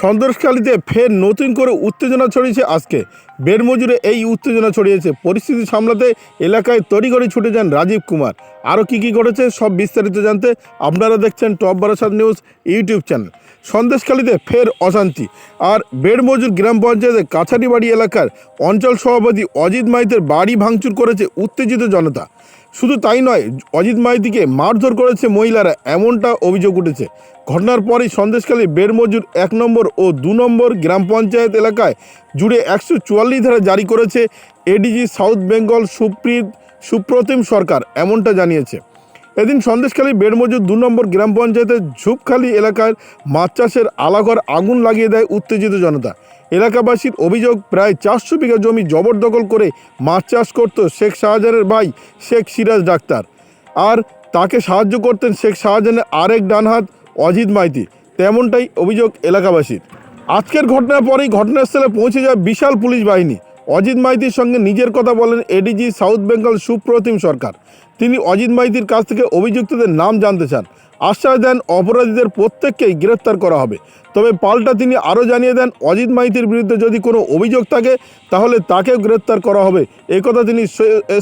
সন্দেশখালীতে ফের নতুন করে উত্তেজনা ছড়িয়েছে আজকে। বেড়মজুরে এই উত্তেজনা ছড়িয়েছে। পরিস্থিতি সামলাতে এলাকায় তড়িঘড়ি ছুটে যান রাজীব কুমার। আরও কী কী ঘটেছে সব বিস্তারিত জানতে আপনারা দেখছেন top Barasat news YouTube channel. সন্দেশখালীতে ফের অশান্তি। আর বেড়মজুর গ্রাম পঞ্চায়েতের কাছারিবাড়ি এলাকার অঞ্চল সভাপতি অজিত মাইতের বাড়ি ভাঙচুর করেছে উত্তেজিত জনতা। শুধু তাই নয়, অজিত মাইতিকে মারধর করেছে মহিলারা, এমনটা অভিযোগ উঠেছে। ঘটনার পরই সন্দেশখালী বেড়মজুর এক নম্বর ও দু নম্বর গ্রাম পঞ্চায়েত এলাকায় জুড়ে একশো চুয়াল্লিশ ধারা জারি করেছে এডিজি সাউথ বেঙ্গল সুপ্রিত সুপ্রতিম সরকার, এমনটা জানিয়েছে। এদিন সন্দেশখালী বেড়মজুর দু নম্বর গ্রাম পঞ্চায়েতের ঝুপখালী এলাকার মাছ চাষের আলাঘর আগুন লাগিয়ে দেয় উত্তেজিত জনতা। এলাকাবাসীর অভিযোগ, প্রায় চারশো বিঘা জমি জবরদখল করে মাছ চাষ করত শেখ শাহজাহানের ভাই শেখ সিরাজ ডাক্তার। আর তাকে সাহায্য করতেন শেখ শাহজাহানের আরেক ডানহাত অজিত মাইতি। তেমনটাই অভিযোগ এলাকাবাসীর। আজকের ঘটনার পরেই ঘটনাস্থলে পৌঁছে যায় বিশাল পুলিশ বাহিনী। অজিত মাইতির সঙ্গে নিজের কথা বলেন এডিজি সাউথ বেঙ্গল সুপ্রতিম সরকার। তিনি অজিত মাইতির কাছ থেকে অভিযুক্তদের নাম জানতে চান। আশ্বাস দেন অপরাধীদের প্রত্যেককেই গ্রেফতার করা হবে। তবে পাল্টা তিনি আরও জানিয়ে দেন, অজিত মাইতির বিরুদ্ধে যদি কোনো অভিযোগ থাকে, তাহলে তাকেও গ্রেফতার করা হবে। এই কথা তিনি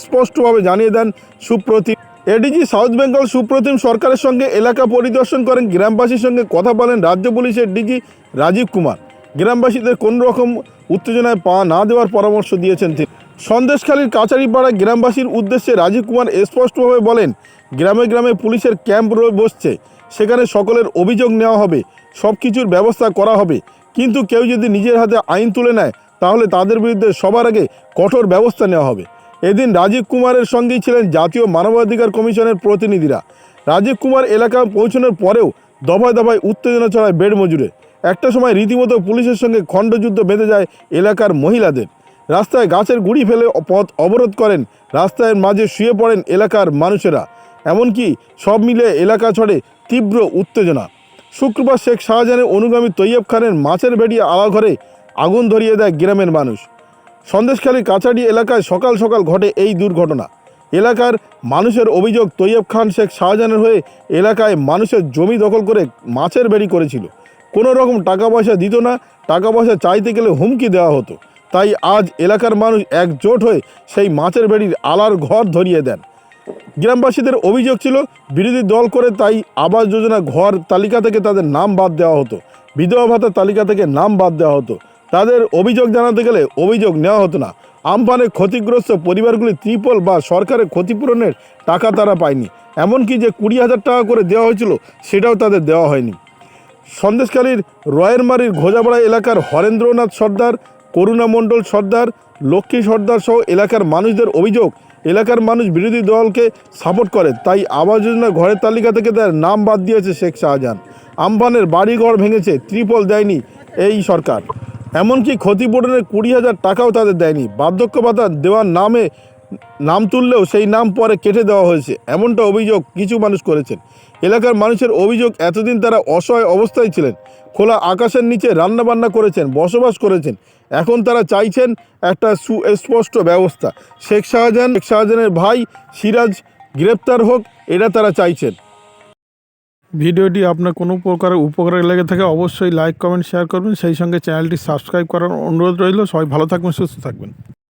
স্পষ্টভাবে জানিয়ে দেন সুপ্রতিম। এডিজি সাউথ বেঙ্গল সুপ্রতিম সরকারের সঙ্গে এলাকা পরিদর্শন করেন, গ্রামবাসীর সঙ্গে কথা বলেন রাজ্য পুলিশের ডিজি রাজীব কুমার। গ্রামবাসীদের কোনো রকম উত্তেজনায় পা না দেওয়ার পরামর্শ দিয়েছেন তিনি। সন্দেশখালীর কাছারিপাড়ায় গ্রামবাসীর উদ্দেশ্যে রাজীব কুমার স্পষ্টভাবে বলেন, গ্রামে গ্রামে পুলিশের ক্যাম্প বসছে, সেখানে সকলের অভিযোগ নেওয়া হবে সব কিছুর ব্যবস্থা করা হবে। কিন্তু কেউ যদি নিজের হাতে আইন তুলে নেয়, তাহলে তাদের বিরুদ্ধে সবার আগে কঠোর ব্যবস্থা নেওয়া হবে। এদিন রাজীব কুমারের সঙ্গেই ছিলেন জাতীয় মানবাধিকার কমিশনের প্রতিনিধিরা। রাজীব কুমার এলাকা পৌঁছানোর পরেও দফায় দফায় উত্তেজনা ছড়ায় বেড মজুরে একটা সময় রীতিমতো পুলিশের সঙ্গে খণ্ডযুদ্ধ বেঁধে যায় এলাকার মহিলাদের। রাস্তায় গাছের গুড়ি ফেলে পথ অবরোধ করেন রাস্তার মাঝে শুয়ে পড়েন এলাকার মানুষেরা। এমনকি সব মিলে এলাকা ছড়ে তীব্র উত্তেজনা। শুক্রবার শেখ শাহজাহানের অনুগামী তৈয়ব খানের মাছের বেড়িয়ে আলাঘরে আগুন ধরিয়ে দেয় গ্রামের মানুষ। সন্দেশখালী কাছাড়ি এলাকায় সকাল সকাল ঘটে এই দুর্ঘটনা। এলাকার মানুষের অভিযোগ, তৈয়ব খান শেখ শাহজাহানের হয়ে এলাকায় মানুষের জমি দখল করে মাছের বেড়ি করেছিল। কোনো রকম টাকা পয়সা দিত না টাকা পয়সা চাইতে গেলে হুমকি দেওয়া হতো। তাই আজ এলাকার মানুষ একজোট হয়ে সেই মাছের বেড়ির আলার ঘর ধরিয়ে দেন। গ্রামবাসীদের অভিযোগ ছিল, বিরোধী দল করে তাই আবাস যোজনা ঘর তালিকা থেকে তাদের নাম বাদ দেওয়া হতো। বিধবা ভাতার তালিকা থেকে নাম বাদ দেওয়া হতো। তাদের অভিযোগ জানাতে গেলে অভিযোগ নেওয়া হতো না। আমফানে ক্ষতিগ্রস্ত পরিবারগুলি ত্রিপল বা সরকারের ক্ষতিপূরণের টাকা তারা পায়নি। এমনকি যে কুড়ি হাজার টাকা করে দেওয়া হয়েছিল, সেটাও তাদের দেওয়া হয়নি। সন্দেশখালীর রয়েরমারির ঘোজাপাড়া এলাকার হরেন্দ্রনাথ সর্দার, করুণা মণ্ডল সর্দার, লক্ষ্মী সর্দার সহ এলাকার মানুষদের অভিযোগ, এলাকার মানুষ বিরোধী দলকে সাপোর্ট করে, তাই আবাস যোজনা ঘরের তালিকা থেকে তার নাম বাদ দিয়েছে শেখ শাহজাহান। আমফানের বাড়িঘর ভেঙেছে, ত্রিপল দেয়নি এই সরকার। এমনকি ক্ষতিপূরণের কুড়ি হাজার টাকাও তাদের দেয়নি। বার্ধক্য ভাতা দেওয়ার নামে নাম তুললেও সেই নাম পরে কেটে দেওয়া হয়েছে। এমনটা অভিযোগ কিছু মানুষ করেছেন। এলাকার মানুষের অভিযোগ এতদিন তারা অসহায় অবস্থায় ছিলেন। খোলা আকাশের নিচে রান্নাবান্না করেছেন, বসবাস করেছেন। এখন তারা চাইছেন একটা সুস্পষ্ট ব্যবস্থা। শেখ শাহজাহান, শেখ শাহজাহানের ভাই সিরাজ গ্রেপ্তার হোক, এটা তারা চাইছেন। ভিডিওটি আপনার কোনো প্রকারের উপকারে লেগে থাকে অবশ্যই লাইক, কমেন্ট, শেয়ার করবেন। সেই সঙ্গে চ্যানেলটি সাবস্ক্রাইব করার অনুরোধ রইল। সবাই ভালো থাকবেন, সুস্থ থাকবেন।